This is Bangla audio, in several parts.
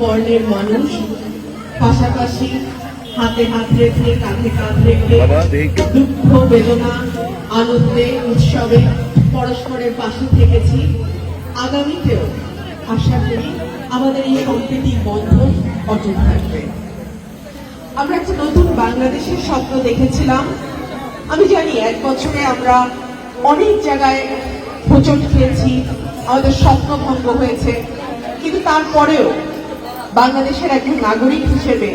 বর্ণের মানুষ। পাশাপাশি হাতে হাত রেখে কাঁধে কাঁধ রেখে দুঃখ। বেদনা আনন্দে উৎসবে পরস্পরের পাশে থেকেছি। আগামীতেও আশা করি আমাদের এই সাম্প্রতিক বন্ধন অটুট থাকবে। আমরা একটা নতুন বাংলাদেশের স্বপ্ন দেখেছিলাম। আমি জানি এক বছরে আমরা অনেক জায়গায় হোচট খেয়েছি আমাদের স্বপ্ন ভঙ্গ হয়েছে। কিন্তু তারপরেও বাংলাদেশের একজন নাগরিক হিসেবে,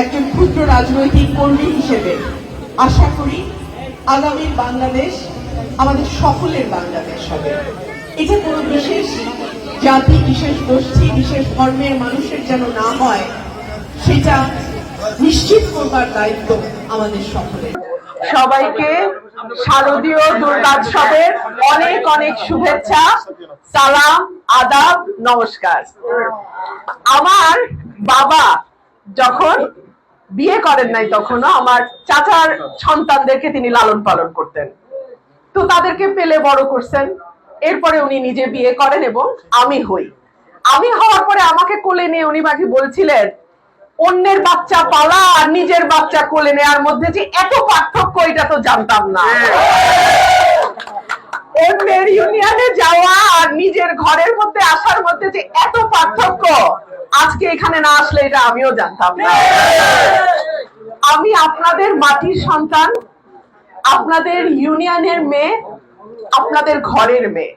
একজন ক্ষুদ্র রাজনৈতিক কর্মী হিসেবে আশা করি আগামীর বাংলাদেশ আমাদের সকলের বাংলাদেশ হবে। এটা কোনো বিশেষ জাতি, বিশেষ গোষ্ঠী, বিশেষ ধর্মের মানুষের যেন না হয়, সেটা নিশ্চিত করবার দায়িত্ব আমাদের সকলের। সবাইকে শারদীয় দুর্গোৎসবের অনেক অনেক শুভেচ্ছা, সালাম, আদাব, নমস্কার। আমার বাবা যখন বিয়ে করেন নাই তখনও, আমার চাচার সন্তানদেরকে তিনি লালন পালন করতেন। তো তাদেরকে পেলে বড় করছেন। এরপরে উনি নিজে বিয়ে করেন এবং আমি হই। আমি হওয়ার পরে আমাকে কোলে নিয়ে উনি মাঝে বলছিলেন অন্যের বাচ্চা পালা আর নিজের বাচ্চা কোলে নেওয়ার মধ্যে যে এত পার্থক্য, এটা তো জানতাম না। অন্যের ইউনিয়নে যাওয়া আর নিজের ঘরের মধ্যে আসার মধ্যে যে এত পার্থক্য, আজকে এখানে না আসলে এটা আমিও জানতাম না। আমি আপনাদের মাটির সন্তান, আপনাদের ইউনিয়নের মেয়ে, আপনাদের ঘরের মেয়ে।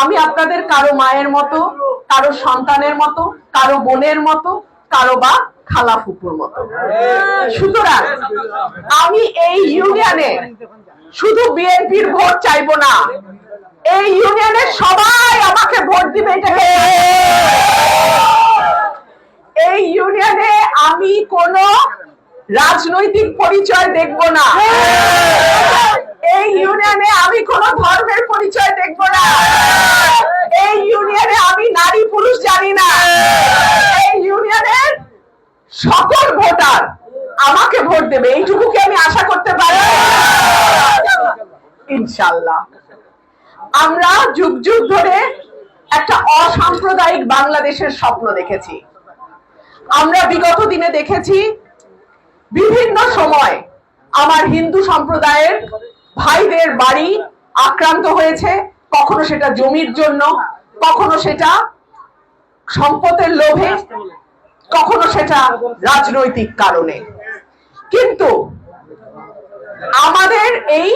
আমি আপনাদের কারও মায়ের মতো, কারও সন্তানের মতো, কারও বোনের মতো, কারও বা খালা ফুপুর মতো। সুতরাং আমি এই ইউনিয়নে শুধু বিএনপির ভোট চাইব না, এই ইউনিয়নের সবাই আমাকে ভোট দিবে এটাকে। এই ইউনিয়নে আমি কোন রাজনৈতিক পরিচয় দেখব না। এই ইউনিয়নে আমি কোন ধর্মের পরিচয় দেখব না। এই ইউনিয়নে আমি নারী পুরুষ জানি না। এই ইউনিয়নের সকল ভোটার আমাকে ভোট দেবে এইটুকু কি আমি আশা করতে পারি। ইনশাল্লাহ আমরা যুগ যুগ ধরে একটা অসাম্প্রদায়িক বাংলাদেশের স্বপ্ন দেখেছি। আমরা বিগত দিনে দেখেছি বিভিন্ন সময় আমার হিন্দু সম্প্রদায়ের ভাইদের বাড়ি আক্রান্ত হয়েছে, কখনো সেটা জমির জন্য, কখনো সেটা সম্পদের লোভে কখনো সেটা রাজনৈতিক কারণে। কিন্তু আমাদের এই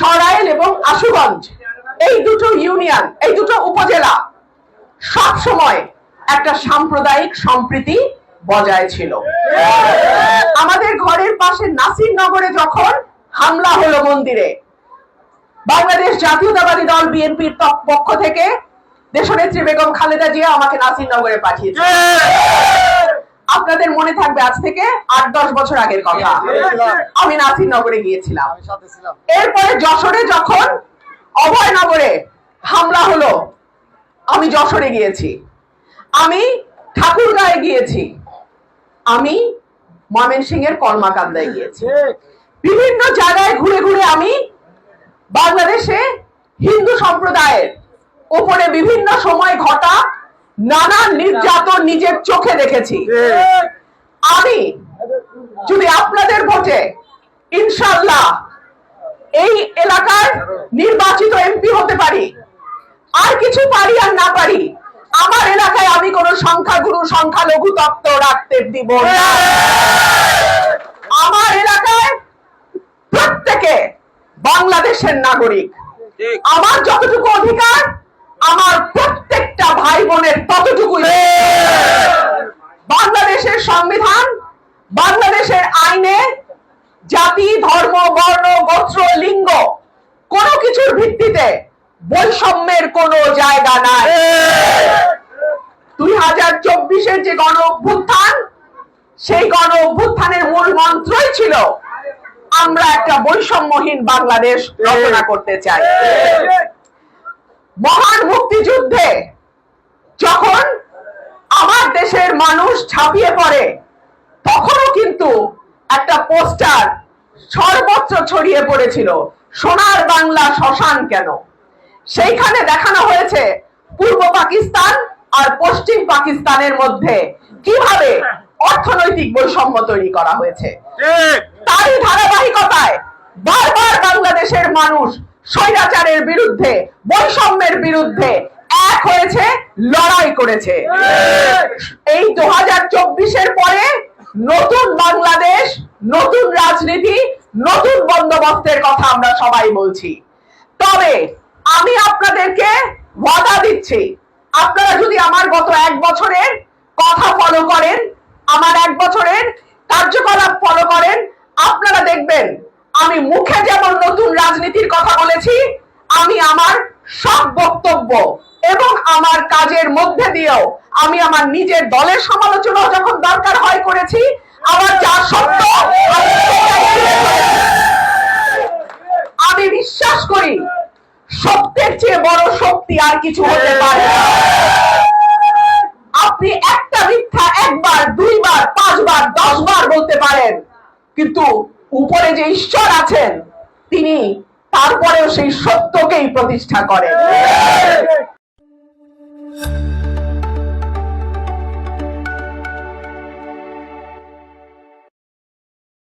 সরাইল এবং আশুগঞ্জ, এই দুটো ইউনিয়ন, এই দুটো উপজেলা সব সময় একটা সাম্প্রদায়িক সম্প্রীতি বজায় ছিল। আমাদের ঘরের পাশে নাসির নগরে যখন হামলা হলো মন্দিরে, বাংলাদেশ জাতীয়তাবাদী দল বিএনপির পক্ষ থেকে দেশনেত্রী বেগম খালেদা জিয়া আমাকে নাসির নগরে পাঠিয়েছে। আপনাদের মনে থাকবে আজ থেকে আট দশ বছর আগের কথা। আমি নাসির নগরে গিয়েছিলাম এরপরে যশোরে যখন অভয়নগরে হামলা হলো আমি যশোরে গিয়েছি। আমি ঠাকুরগাঁয়ে গিয়েছি। আমি ময়মনসিংহের কর্মাকান্দায় গিয়েছি। বিভিন্ন জায়গায় ঘুরে ঘুরে আমি বাংলাদেশে হিন্দু সম্প্রদায়ের উপরে বিভিন্ন সময় ঘটা নানা নির্যাতন নিজের চোখে দেখেছি। আমি যদি আপনাদের ভোটে ইনশাল্লাহ এই এলাকার নির্বাচিত এমপি হতে পারি আর কিছু পারি আর না পারি আমার এলাকায় আমি কোন সংখ্যাগুরু সংখ্যালঘু তত্ত্ব রাখতে দিব না। আমার এলাকায় প্রত্যেকে বাংলাদেশের নাগরিক। আমার যতটুকু অধিকার আমার প্রত্যেকটা ভাই বোনের ততটুকুই। বাংলাদেশের সংবিধান, বাংলাদেশের আইনে জাতি, ধর্ম, বর্ণ, গোত্র, লিঙ্গ কোনো কিছুর ভিত্তিতে বৈষম্যের কোনো জায়গা নাই। দুই হাজার চব্বিশের যে গণ অভ্যুত্থান, সেই গণ অভ্যুত্থানের মূল মন্ত্রই ছিল, আমরা একটা বৈষম্যহীন বাংলাদেশ রচনা করতে চাই। মহান মুক্তিযুদ্ধে যখন আমার মানুষ ছাপিয়ে পড়ে তখনও কিন্তু একটা পোস্টার সর্বত্র ছড়িয়ে পড়েছিল সোনার বাংলা শ্মশান কেন? সেইখানে দেখানো হয়েছে পূর্ব পাকিস্তান আর পশ্চিম পাকিস্তানের মধ্যে কীভাবে অর্থনৈতিক বৈষম্য তৈরি করা হয়েছে। তারই ধারাবাহিকতায় বারবার বাংলাদেশের মানুষ স্বৈরাচারের বিরুদ্ধে বৈষম্যের বিরুদ্ধে এক হয়েছে লড়াই করেছে। এই দু হাজার চব্বিশের পরে নতুন বাংলাদেশ, নতুন রাজনীতি, নতুন বন্দোবস্তের কথা আমরা সবাই বলছি। তবে আমি আপনাদেরকে ওয়াদা দিচ্ছি, আপনারা যদি আমার গত এক বছরের কথা ফলো করেন, আমার এক বছরের কার্যকলাপ ফলো করেন, আপনারা দেখবেন, আমি মুখে যেমন নতুন রাজনীতির কথা বলেছি, আমি আমার সব বক্তব্য এবং আমার কাজের মধ্যে দিয়েও আমি আমার নিজের দলের সমালোচনা যখন দরকার হয় করেছি, আমার যা সত্য, আমি বিশ্বাস করি, সত্যের চেয়ে বড় শক্তি আর কিছু হতে পারে। আপনি একটা মিথ্যা একবার, দুইবার, পাঁচবার, দশবার বলতে পারেন, কিন্তু উপরে যে ঈশ্বর আছেন, তিনি তারপরেও সেই সত্যকেই প্রতিষ্ঠা করেন।